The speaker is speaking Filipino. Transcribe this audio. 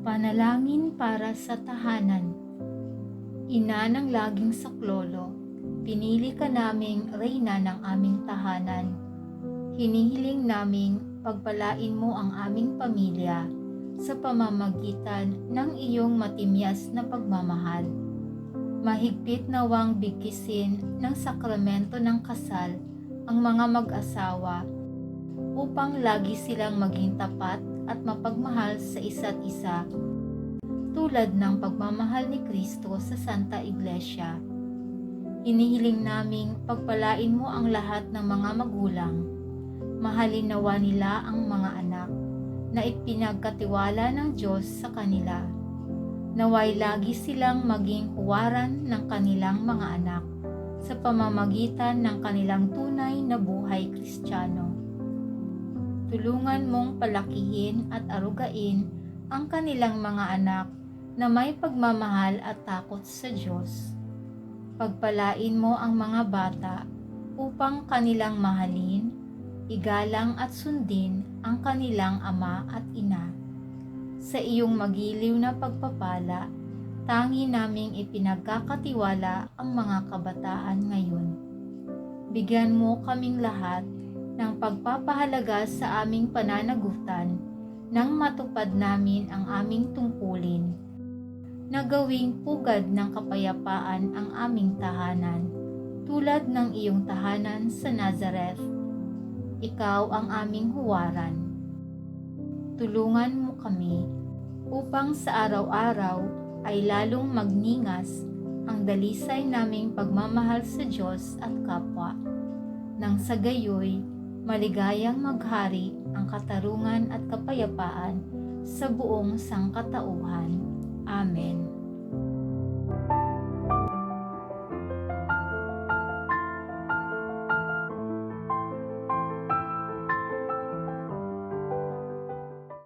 Panalangin para sa tahanan. Ina ng laging saklolo, pinili ka naming reyna ng aming tahanan. Hinihiling naming pagpalain mo ang aming pamilya sa pamamagitan ng iyong matimyas na pagmamahal. Mahigpit nawang bigkisin ng sakramento ng kasal ang mga mag-asawa upang lagi silang maging tapat at mapagmahal sa isa't isa tulad ng pagmamahal ni Kristo sa Santa Iglesia. Hinihiling naming pagpalain mo ang lahat ng mga magulang. Mahalin nawa nila ang mga anak na ipinagkatiwala ng Diyos sa kanila. Naway lagi silang maging huwaran ng kanilang mga anak sa pamamagitan ng kanilang tunay na buhay kristyano. Tulungan mong palakihin at arugain ang kanilang mga anak na may pagmamahal at takot sa Diyos. Pagpalain mo ang mga bata upang kanilang mahalin, igalang at sundin ang kanilang ama at ina. Sa iyong magiliw na pagpapala, tangi naming ipinagkakatiwala ang mga kabataan ngayon. Bigyan mo kaming lahat ng pagpapahalaga sa aming pananagutan nang matupad namin ang aming tungkulin na gawing pugad ng kapayapaan ang aming tahanan tulad ng iyong tahanan sa Nazareth. Ikaw ang aming huwaran. Tulungan mo kami upang sa araw-araw ay lalong magningas ang dalisay naming pagmamahal sa Diyos at kapwa. Nang sa gayoy, maligayang maghari ang katarungan at kapayapaan sa buong sangkatauhan.